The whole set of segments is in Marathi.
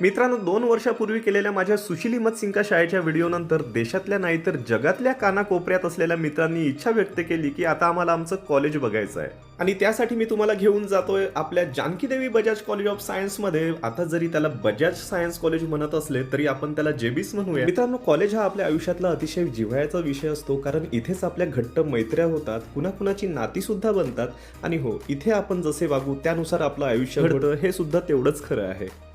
मित्रांनो दोन वर्षापूर्वी केलेल्या माझ्या सुशिली मत सिंका शाळेच्या व्हिडिओनंतर देशातल्या नाही तर जगातल्या कानाकोपऱ्यात असलेल्या मित्रांनी इच्छा व्यक्त केली की आता आम्हाला आमचं कॉलेज बघायचं आहे. आणि त्यासाठी मी तुम्हाला घेऊन जातोय आपल्या जानकी देवी बजाज कॉलेज ऑफ सायन्समध्ये आता जरी त्याला बजाज सायन्स कॉलेज म्हणत असले तरी आपण त्याला जेबीस म्हणूया. मित्रांनो कॉलेज हा आपल्या आयुष्यातला अतिशय जिव्हाळ्याचा विषय असतो कारण इथेच आपल्या घट्ट मैत्र्या होतात कुणाकुणाची नाती सुद्धा बनतात. आणि हो इथे आपण जसे वागू त्यानुसार आपलं आयुष्य घडतं. हे सुद्धा तेवढंच खरं आहे.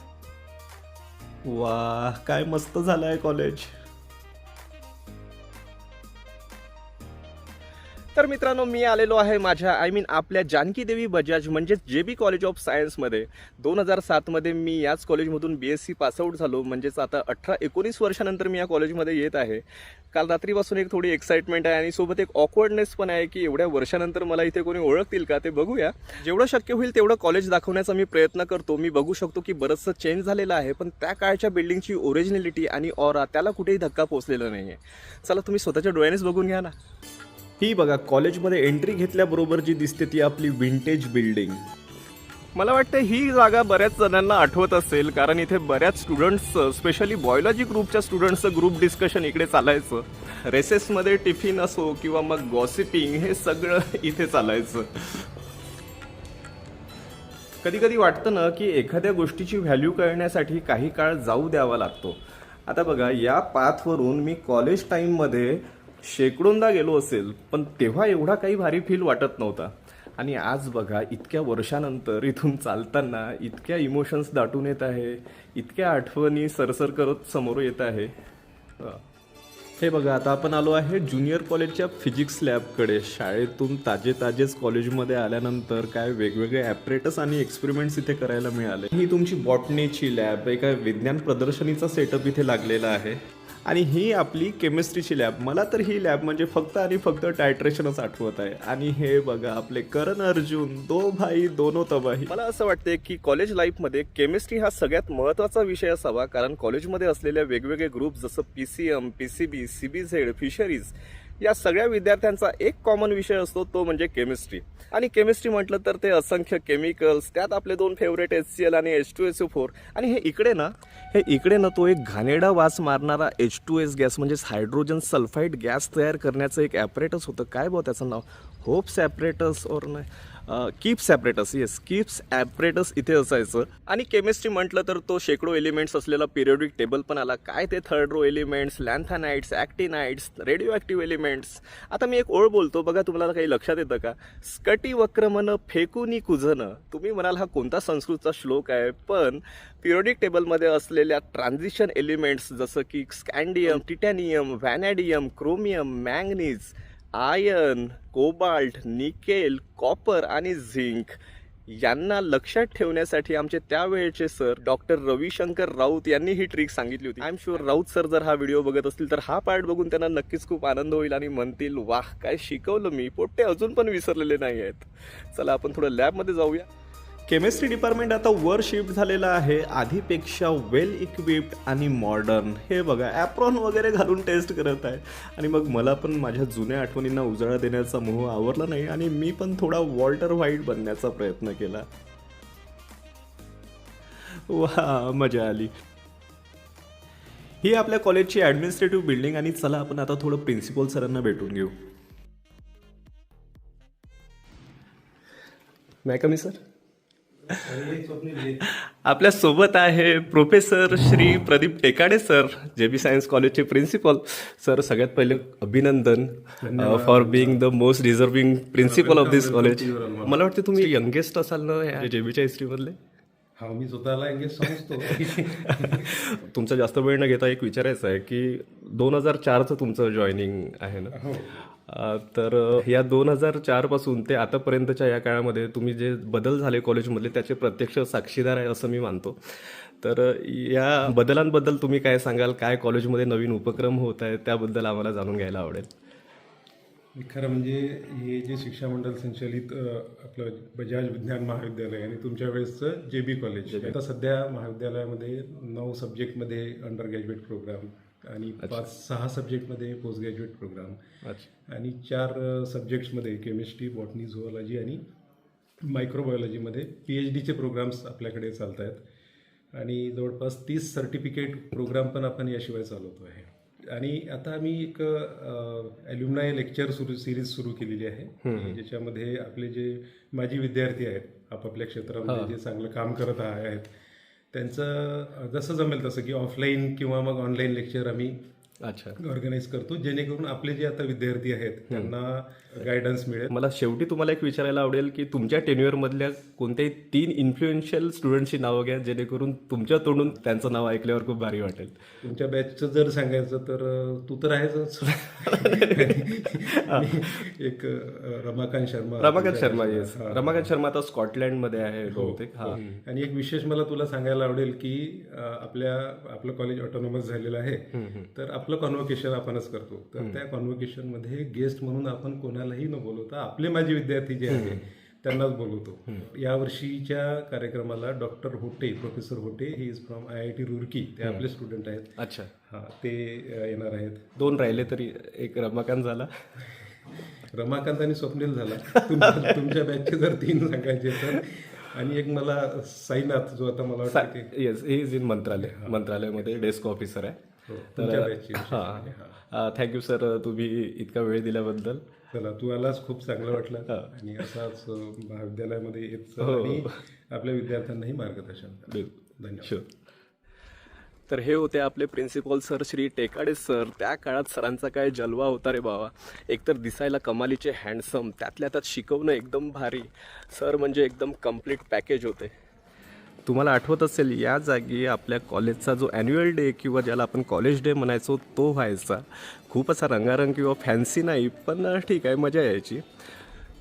वा काय मस्त झालं आहे कॉलेज तर मित्रांनो मी आलेलो आहे माझ्या आय मीन आपल्या जानकी देवी बजाज म्हणजेच जे बी कॉलेज ऑफ सायन्समध्ये दोन हजार सातमध्ये मी याच कॉलेजमधून बी एस सी पासआउट झालो. म्हणजेच आता अठरा एकोणीस वर्षानंतर मी या कॉलेजमध्ये येत आहे. काल रात्रीपासून एक थोडी एक्साइटमेंट आहे आणि सोबत एक ऑकवर्डनेस पण आहे की एवढ्या वर्षानंतर मला इथे कोणी ओळखतील का ते बघूया. जेवढं शक्य होईल तेवढं कॉलेज दाखवण्याचा मी प्रयत्न करतो. मी बघू शकतो की बरंचसं चेंज झालेलं आहे पण त्या काळच्या बिल्डिंगची ओरिजिनॅलिटी आणि ऑरा त्याला कुठेही धक्का पोचलेला नाही आहे चला तुम्ही स्वतःच्या डोळ्यानेच बघून घ्या ना. ही बघा कॉलेजमध्ये एंट्री घेतल्याबरोबर जी दिसते ती आपली विंटेज बिल्डिंग मला वाटतं ही जागा बऱ्याच जणांना आठवत असेल कारण इथे बऱ्याच स्टुडंट्सचं स्पेशली बॉयलॉजी ग्रुपच्या स्टुडंट्सचं ग्रुप डिस्कशन इकडे चालायचं. रेसेसमध्ये टिफिन असो किंवा मग गॉसिपिंग हे सगळं इथे चालायचं. कधी कधी वाटतं ना की एखाद्या गोष्टीची व्हॅल्यू कळण्यासाठी काही काळ जाऊ द्यावा लागतो. आता बघा या पाथवरून मी कॉलेज टाईममध्ये शेकडोंदा गेलो असेल पण तेव्हा एवढा काही भारी फील वाटत नव्हता. आणि आज बघा इतक्या वर्षानंतर इथून चालताना इतक्या इमोशन्स दाटून येत आहे इतक्या आठवणी सरसर करत समोर येत आहे. हे बघा आता आपण आलो आहे ज्युनियर कॉलेजच्या फिजिक्स लॅबकडे शाळेतून ताजे ताजेच कॉलेजमध्ये आल्यानंतर काय वेगवेगळे ॲपरेटस आणि एक्सपेरिमेंट्स इथे करायला मिळाले. ही तुमची बॉटनीची लॅब एका विज्ञान प्रदर्शनीचा सेटअप इथे लागलेला आहे. आणि ही आपली केमिस्ट्रीची लॅब मला तर ही लॅब म्हणजे फक्त आणि फक्त टायट्रेशनच आठवत आहे. आणि हे बघा आपले करण अर्जुन दो भाई दोनो तबाही. मला असं वाटते की कॉलेज लाईफमध्ये केमिस्ट्री हा सगळ्यात महत्त्वाचा विषय असावा कारण कॉलेजमध्ये असलेल्या वेगवेगळे ग्रुप जसं P C M P C B C B Z fisheries या सगळ्या विद्यार्थ्यांचा एक कॉमन विषय असतो तो म्हणजे केमिस्ट्री आणि केमिस्ट्री म्हटलं तर ते असंख्य केमिकल्स त्यात आपले दोन फेवरेट एच सी एल आणि H two S O four आणि हे इकडे ना हे इकडे ना तो एक घाणेडा वास मारणारा एच टू एस गॅस म्हणजेच हायड्रोजन सल्फाईड गॅस तयार करण्याचं एक ॲपरेटस होतं. काय बघ त्याचं नाव? होप्स ॲपरेटस और नाही? Kipp apparatus yes Kipp apparatus इथे असायचं. आणि केमिस्ट्री म्हटलं तर तो शेकडो एलिमेंट्स असलेला पिरियोडिक टेबल पण आला. काय ते third row elements lanthanides actinides radioactive elements आता मी एक ओळ बोलतो बघा तुम्हाला काही लक्षात येतं का? स्कटी वक्रमन फेकुनी कुझन. तुम्ही म्हणाल हा कोणता संस्कृतचा श्लोक आहे पण पिरियोडिक टेबलमध्ये असलेल्या ट्रान्झिशन एलिमेंट्स जसं की scandium titanium vanadium chromium manganese iron cobalt nickel copper आणि झिंक यांना लक्षात ठेवण्यासाठी आमचे त्यावेळचे सर डॉक्टर रविशंकर राऊत यांनी ही ट्रिक सांगितली होती. I am sure Raut sir जर हा व्हिडिओ बघत असतील तर हा पार्ट बघून त्यांना नक्कीच खूप आनंद होईल आणि म्हणतील वाह काय शिकवलं मी. पोट्टे अजून पण विसरलेले नाही आहेत. चला आपण थोडं लॅबमध्ये जाऊया. केमिस्ट्री डिपार्टमेंट आता वर शिफ्ट झालेलं आहे. आधीपेक्षा वेल इक्विप्ड आणि मॉडर्न हे बघा ॲप्रॉन वगैरे घालून टेस्ट करत आहे. आणि मग मला पण माझ्या जुन्या आठवणींना उजाळा देण्याचा मोह आवरला नाही आणि मी पण थोडा वॉल्टर व्हाईट बनण्याचा प्रयत्न केला. वा मजा आली. ही आपल्या कॉलेजची ॲडमिनिस्ट्रेटिव्ह बिल्डिंग आणि चला आपण आता थोडं प्रिन्सिपल सरांना भेटून घेऊ. नाही कमी सर आपल्यासोबत आहे professor Shri Pradeep Tekade sir J B science कॉलेजचे प्रिन्सिपल सर सगळ्यात पहिले अभिनंदन for being the most deserving principal of this college मला वाटतं तुम्ही यंगेस्ट असाल ना जे बीच्या हिस्ट्रीमधले. हा मी स्वतःला एंगेज समजतो. तुमचा जास्त वेळ न घेता एक विचारायचं आहे की दोन हजार चारचं तुमचं जॉईनिंग आहे ना? हो. तर या दोन हजार चारपासून ते आतापर्यंतच्या या काळामध्ये तुम्ही जे बदल झाले कॉलेजमधले त्याचे प्रत्यक्ष साक्षीदार आहे असं मी मानतो. तर या बदलांबद्दल तुम्ही काय सांगाल? काय कॉलेजमध्ये नवीन उपक्रम होत आहेत त्याबद्दल आम्हाला जाणून घ्यायला आवडेल. खरं म्हणजे हे जे शिक्षा मंडळ संचलित आपलं बजाज विज्ञान महाविद्यालय आणि तुमच्या वेळेसचं जे बी कॉलेज आता सध्या महाविद्यालयामध्ये नऊ सब्जेक्टमध्ये अंडर ग्रॅज्युएट प्रोग्राम आणि पाच सहा सब्जेक्टमध्ये पोस्ट ग्रॅज्युएट प्रोग्राम आणि चार सब्जेक्ट्समध्ये केमिस्ट्री बॉटनी झुओलॉजी आणि मायक्रोबायोलॉजीमध्ये पी एच डीचे प्रोग्राम्स आपल्याकडे चालत आहेत आणि जवळपास तीस सर्टिफिकेट प्रोग्राम पण आपण याशिवाय चालवतो आहे. आणि आता आम्ही एक ॲल्युमनाय लेक्चर सुरू सिरीज सुरू केलेली आहे. ज्याच्यामध्ये आपले जे माजी विद्यार्थी आहेत आपापल्या क्षेत्रामध्ये जे चांगलं काम करत आहेत त्यांचं जसं जमेल तसं की ऑफलाईन किंवा मग ऑनलाईन लेक्चर आम्ही अच्छा. ऑर्गनाईज करतो जेणेकरून आपले जे आता विद्यार्थी आहेत त्यांना गायडन्स मिळेल. मला शेवटी तुम्हाला एक विचारायला आवडेल की तुमच्या टेन्युअर मधल्या कोणत्याही तीन इन्फ्लुएन्शियल स्टुडंटची नावं घ्या जेणेकरून तुमच्या तोंडून त्यांचं नाव ऐकल्यावर खूप भारी वाटेल. तुमच्या बॅचचं जर सांगायचं तर तू तर आहेच एक रमाकांत शर्मा. रमाकांत शर्मा येस रमाकांत शर्मा आता स्कॉटलँडमध्ये आहे बहुतेक हा. आणि एक विशेष मला तुला सांगायला आवडेल की आपल्या आपलं कॉलेज ऑटोनॉमस झालेलं आहे. तर आपलं कॉन्व्होकेशन आपणच करतो. तर त्या कॉन्व्होकेशनमध्ये गेस्ट म्हणून आपण कोणालाही न बोलवता आपले माझे विद्यार्थी जे आहे त्यांनाच बोलवतो. या वर्षीच्या कार्यक्रमाला doctor Hote professor Hote he is from I I T Roorkee ते आपले स्टुडंट आहेत. अच्छा. हा ते येणार आहेत. दोन राहिले तरी एक रमाकांत झाला. रमाकांत आणि स्वप्नील झाला. तुमच्या बॅचचे जर तीन सांगायचे तर. आणि एक मला साईनाथ जो आता मला वाटतं की yes he is in Mantralaya. मंत्रालयामध्ये डेस्क ऑफिसर आहे. हो, बॅचची हां. थँक्यू सर तुम्ही इतका वेळ दिल्याबद्दल. चला तू आलास खूप चांगलं वाटलं. आणि असाच महाविद्यालयामध्ये येत आणि आपल्या विद्यार्थ्यांनाही मार्गदर्शन धन्यवाद. तर हे होते आपले principal sir Shri Tekade sir त्या काळात सरांचा काय जलवा होता रे बाबा. एकतर दिसायला कमालीचे हँडसम त्यातल्या त्यात शिकवणं एकदम भारी. सर म्हणजे एकदम कंप्लीट पॅकेज होते. तुम्हाला आठवत असेल या जागी आपल्या कॉलेजचा जो ॲन्युअल डे किंवा ज्याला आपण कॉलेज डे म्हणायचो तो व्हायचा. खूप असा रंगारंग किंवा फॅन्सी नाही पण ठीक आहे मजा यायची.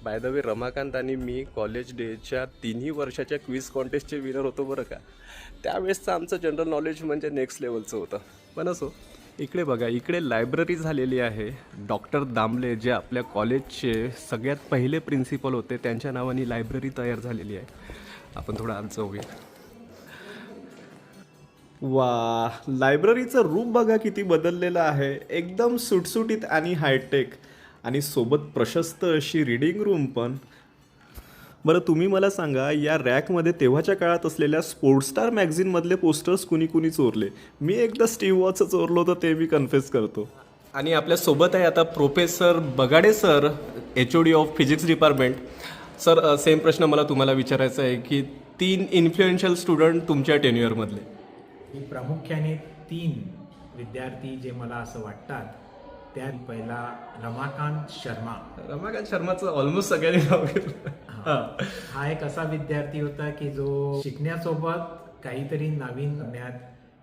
बाय द वे रमाकांत आणि मी कॉलेज डेच्या तिन्ही वर्षाच्या क्विज कॉन्टेस्टचे विनर होतो बरं का. त्यावेळेसचं आमचं जनरल नॉलेज म्हणजे नेक्स्ट लेवलचं होतं. पण असो इकडे बघा इकडे लायब्ररी झालेली आहे. डॉक्टर दामले जे आपल्या कॉलेजचे सगळ्यात पहिले प्रिन्सिपल होते त्यांच्या नावाने लायब्ररी तयार झालेली आहे. आपण थोडं आत जाऊया वा लायब्ररीचं रूप बघा किती बदललेलं आहे. एकदम सुटसुटीत आणि हायटेक आणि सोबत प्रशस्त अशी रिडिंग रूम पण. बरं तुम्ही मला सांगा या रॅकमध्ये तेव्हाच्या काळात असलेल्या स्पोर्ट्सस्टार मॅगझिनमधले पोस्टर्स कुणी कुणी चोरले? मी एकदा स्टीव वॉच चोरलो होतं ते मी कन्फेस करतो. आणि आपल्यासोबत आहे आता professor Bagade sir H O D of physics department sir same प्रश्न मला तुम्हाला विचारायचा आहे की तीन इन्फ्लुएन्शियल स्टुडंट तुमच्या टेन्युअरमधले मी प्रामुख्याने तीन विद्यार्थी जे मला असं वाटतात त्यात पहिला रमाकांत शर्मा. रमाकांत शर्माचं ऑलमोस्ट सगळ्यांनी नाव घेतलं. हां. हा. एक असा विद्यार्थी होता की जो शिकण्यासोबत काहीतरी नवीन करण्यात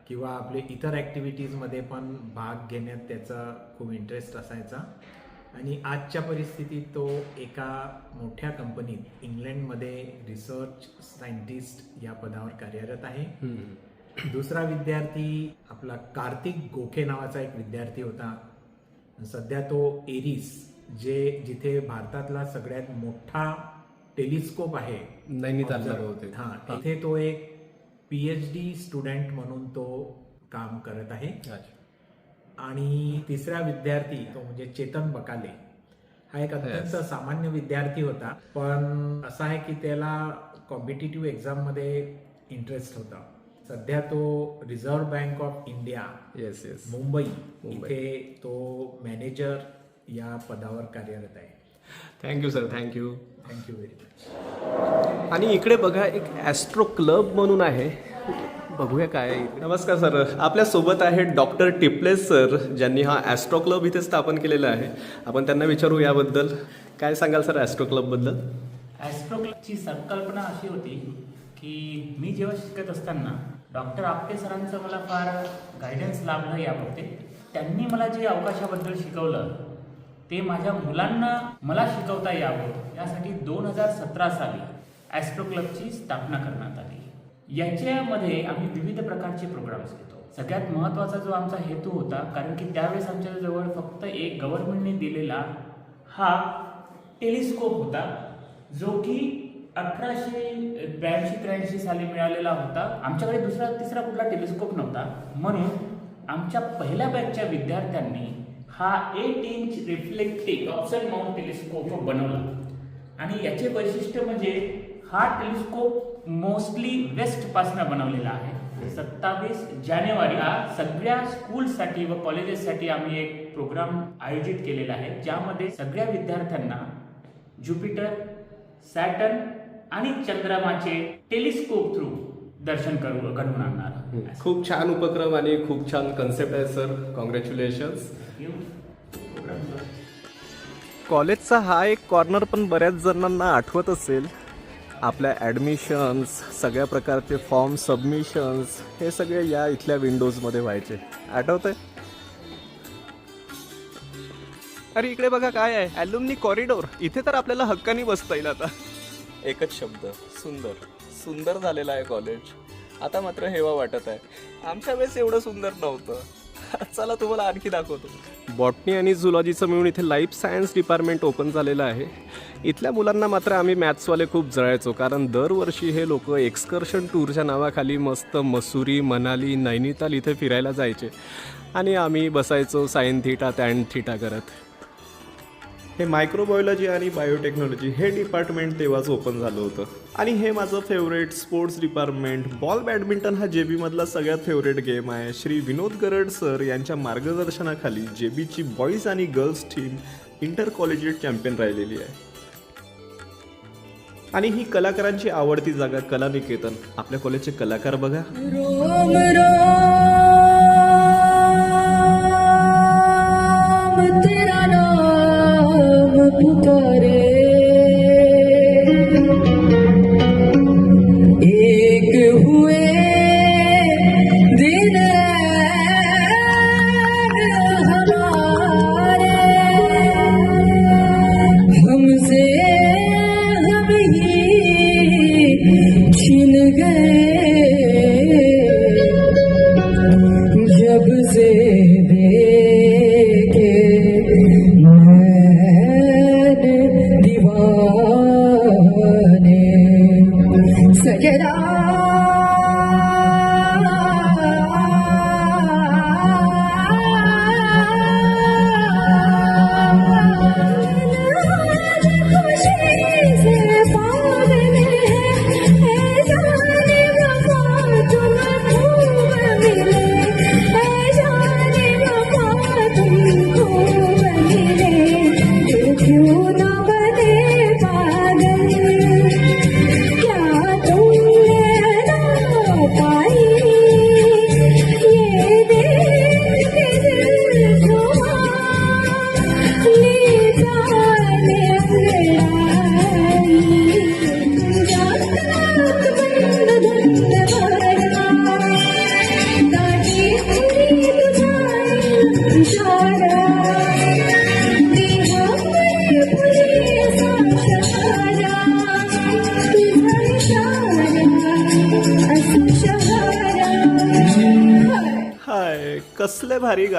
किंवा आपले इतर ॲक्टिव्हिटीजमध्ये पण भाग घेण्यात त्याचा खूप इंटरेस्ट असायचा. आणि आजच्या परिस्थितीत तो एका मोठ्या कंपनीत इंग्लंडमध्ये रिसर्च सायंटिस्ट या पदावर कार्यरत आहे. दुसरा विद्यार्थी आपला कार्तिक गोखे नावाचा एक विद्यार्थी होता. सध्या तो एरिस जे जिथे भारतातला सगळ्यात मोठा टेलिस्कोप आहे. नैनितालला बहुतेक. हा इथे तो एक पीएच डी स्टुडंट म्हणून तो काम करत आहे. आणि तिसरा विद्यार्थी तो म्हणजे चेतन बकाले. हा एक अत्यंत सामान्य विद्यार्थी होता पण असा आहे की त्याला कॉम्पिटेटिव्ह एक्झाममध्ये इंटरेस्ट होता. सध्या तो Reserve Bank of India yes yes Mumbai इथे तो मॅनेजर या पदावर कार्यरत आहे. Thank you sir thank you thank you very much आणि इकडे बघा एक ॲस्ट्रो क्लब म्हणून आहे. बघूया काय. आहे इकडे. नमस्कार सर आपल्यासोबत आहे डॉक्टर टिपले सर ज्यांनी हा ॲस्ट्रो क्लब इथे स्थापन केलेला आहे. आपण त्यांना विचारू याबद्दल. काय सांगाल सर ॲस्ट्रो क्लबबद्दल ॲस्ट्रोक्लबची संकल्पना अशी होती की मी जेव्हा शिकत असताना डॉक्टर आपटे सरांचं मला फार गायडन्स लाभलं याबाबतीत. त्यांनी मला जे अवकाशाबद्दल शिकवलं ते माझ्या मुलांना मला शिकवता यावं यासाठी दोन हजार सतरा साली ॲस्ट्रो क्लबची स्थापना करण्यात आली. याच्यामध्ये आम्ही विविध प्रकारचे प्रोग्राम्स घेतो. सगळ्यात महत्त्वाचा जो आमचा हेतू होता कारण की त्यावेळेस आमच्याजवळ फक्त एक गव्हर्नमेंटने दिलेला हा टेलिस्कोप होता जो की अठराशे ब्याऐंशी त्र्याऐंशी साली मिळालेला होता. आमच्याकडे दुसरा तिसरा कुठला टेलिस्कोप नव्हता. म्हणून आमच्या पहिल्या बॅचच्या विद्यार्थ्यांनी हा eight inch reflective option mount telescope बनवला. आणि याचे वैशिष्ट्य म्हणजे हा टेलिस्कोप मोस्टली वेस्टपासनं बनवलेला आहे. सत्तावीस जानेवारीला सगळ्या स्कूलसाठी व कॉलेजेससाठी आम्ही एक प्रोग्राम आयोजित केलेला आहे. ज्यामध्ये सगळ्या विद्यार्थ्यांना ज्युपिटर सॅटर्न आणि चंद्रमाचे टेलिस्कोप थ्रू दर्शन करू घडवून आणणार. खूप छान उपक्रम आणि खूप छान कन्सेप्ट आहे सर कॉंग्रॅच्युलेशन्स कॉलेजचा हा एक कॉर्नर पण बऱ्याच जणांना आठवत असेल. आपल्या ॲडमिशन्स सगळ्या प्रकारचे फॉर्म सबमिशन्स हे सगळे या इथल्या विंडोजमध्ये व्हायचे. आठवतंय? अरे इकडे बघा काय आहे. ॲल्युमनी कॉरिडोर इथे तर आपल्याला हक्कानी बसता येईल आता. एकच शब्द सुंदर. सुंदर झालेलं आहे कॉलेज आता मात्र हेवा वाटत आहे. आमच्या वेळेस एवढं सुंदर नव्हतं. चला तुम्हाला आणखी दाखवतो. बॉटनी आणि झुलॉजीचं मिळून इथे लाईफ सायन्स डिपार्टमेंट ओपन झालेलं आहे. इथल्या मुलांना मात्र आम्ही मॅथ्सवाले खूप जळायचो कारण दरवर्षी हे लोक एक्सकर्शन टूरच्या नावाखाली मस्त मसुरी मनाली नैनिताल इथे फिरायला जायचे. आणि आम्ही बसायचो सायन थिटा टॅन थिटा करत. हे मायक्रोबायोलॉजी आणि बायोटेक्नॉलॉजी हे डिपार्टमेंट तेव्हाच ओपन झालं होतं. आणि हे माझं favourite sports department ball badminton हा जे बीमधला सगळ्यात फेवरेट गेम आहे. श्री विनोद गरड सर यांच्या मार्गदर्शनाखाली जे बीची बॉईज आणि girls team inter collegiate champion राहिलेली आहे. आणि ही कलाकारांची आवडती जागा कला निकेतन आपल्या कॉलेजचे कलाकार बघा. करे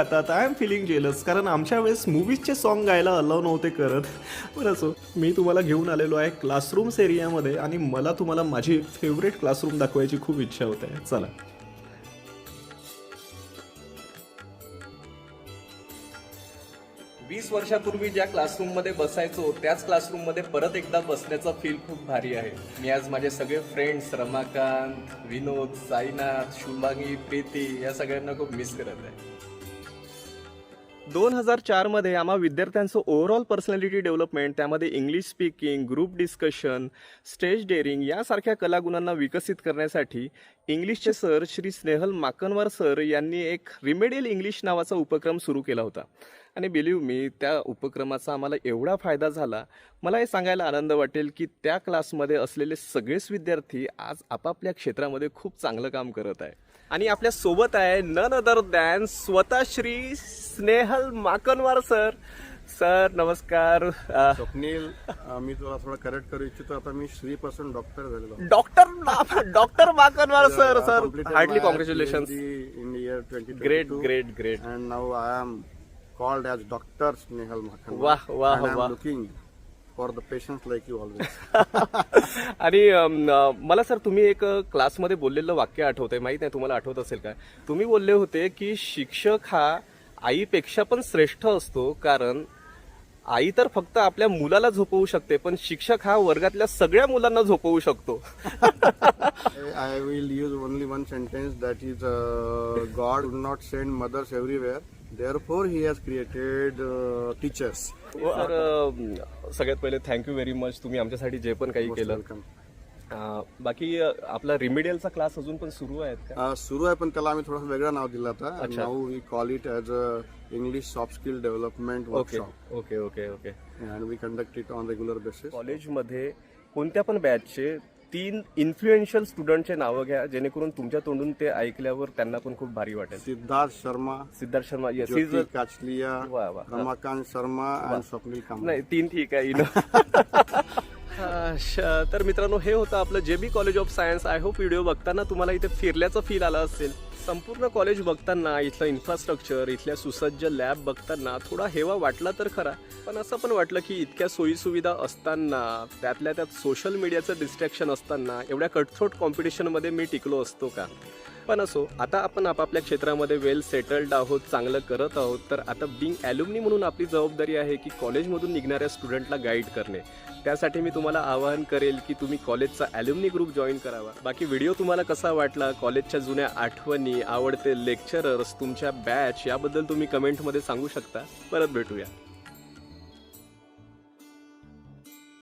गातात आय एम फिलिंग जेलस कारण आमच्या वेळेस मूवीजचे सॉन्ग गायला अलाव नव्हते करत. बरं असो मी तुम्हाला घेऊन आलेलो आहे क्लासरूम्स एरियामध्ये आणि मला तुम्हाला माझी फेवरेट क्लासरूम दाखवायची खूप इच्छा होते. चला. वीस वर्षापूर्वी ज्या क्लासरूममध्ये बसायचो त्याच क्लासरूममध्ये परत एकदा बसण्याचा फील खूप भारी आहे. मी आज माझे सगळे फ्रेंड्स रमाकांत विनोद साईनाथ शुभांगी प्रीती या सगळ्यांना खूप मिस करत आहे. दोन हजार चारमध्ये आम्हा विद्यार्थ्यांचं ओव्हरऑल पर्सनॅलिटी डेव्हलपमेंट त्यामध्ये English speaking group discussion stage daring यासारख्या कलागुणांना विकसित करण्यासाठी इंग्लिशचे सर श्री स्नेहल माकनवार सर यांनी एक रिमेडियल इंग्लिश नावाचा उपक्रम सुरू केला होता. आणि बिलीव मी त्या उपक्रमाचा आम्हाला एवढा फायदा झाला. मला हे सांगायला आनंद वाटेल की त्या क्लासमध्ये असलेले सगळेच विद्यार्थी आज आपापल्या क्षेत्रामध्ये खूप चांगलं काम करत आहे आणि आपल्यासोबत आहे नन अदर दॅन स्वतः श्री स्नेहल माकनवार सर सर नमस्कार स्वप्नील मी तुला थोडं करेक्ट करू इच्छितो आता मी श्री पासून डॉक्टर झालेलो. Doctor doctor Makanwar sir sir hardly congratulation the year 2022. Great great great And now I am called as Dr. Snehal Makhanwar. Wah, wah, And For the patients like you always. आणि अ, मला सर तुम्ही एक क्लासमध्ये बोललेलं वाक्य आठवतंय माहीत नाही तुम्हाला आठवत असेल काय तुम्ही बोलले होते की शिक्षक हा आईपेक्षा पण श्रेष्ठ असतो कारण आई तर फक्त आपल्या मुलाला झोपवू शकते पण शिक्षक हा वर्गातल्या सगळ्या मुलांना झोपवू शकतो I will use only one sentence that is uh, God would not send mothers everywhere. Therefore, He has created uh, teachers. अं, सगळ्यात पहिले थँक्यू व्हेरी मच तुम्ही आमच्यासाठी जे पण काही केलं. अं, बाकी अं, आपला रिमिडियलचा क्लास अजून पण सुरू आहेत का? सुरू आहे पण त्याला आम्ही थोडंसं वेगळं नाव दिलं आता. अच्छा. Now we call it as a English soft skill development okay workshop okay okay okay and we conduct it on regular basis कॉलेजमध्ये कोणत्या पण बॅचचे तीन इन्फ्लुएन्शियल स्टुडंटचे नावं घ्या जेणेकरून तुमच्या तोंडून ते ऐकल्यावर त्यांना पण खूप भारी वाटेल. Siddharth Sharma Siddharth Sharma yes, Jyoti he's a- Kachalia वा, वा. रमाकांत शर्मा अँड स्वप्नील कांबळे नाही तीन ठीक आहे इनो तर मित्रांनो हे होतं आपलं J B college of science I hope video बघताना तुम्हाला इथे फिरल्याचं फील आलं असेल. संपूर्ण कॉलेज बघताना इथलं इन्फ्रास्ट्रक्चर इथल्या सुसज्ज लॅब बघताना थोडा हेवा वाटला तर खरा. पण असं पण वाटलं की इतक्या सोयीसुविधा असताना त्यातल्या त्यात सोशल मीडियाचं डिस्ट्रॅक्शन असताना एवढ्या कटथ्रोट कॉम्पिटिशनमध्ये मी टिकलो असतो का? पण असो आता आपण आपापल्या क्षेत्रामध्ये वेल सेटल्ड आहोत चांगलं करत आहोत तर आता बिंग ॲल्युमनी म्हणून आपली जबाबदारी आहे की कॉलेजमधून निघणाऱ्या स्टुडंटला गाईड करणे. त्यासाठी मी तुम्हाला आवाहन करेल की तुम्ही कॉलेजचा ॲल्युमनी ग्रुप जॉईन करावा. बाकी व्हिडिओ तुम्हाला कसा वाटला कॉलेजच्या जुन्या आठवणी आवडते लेक्चरर्स तुमच्या बॅच याबद्दल तुम्ही कमेंटमध्ये सांगू शकता. परत भेटूया.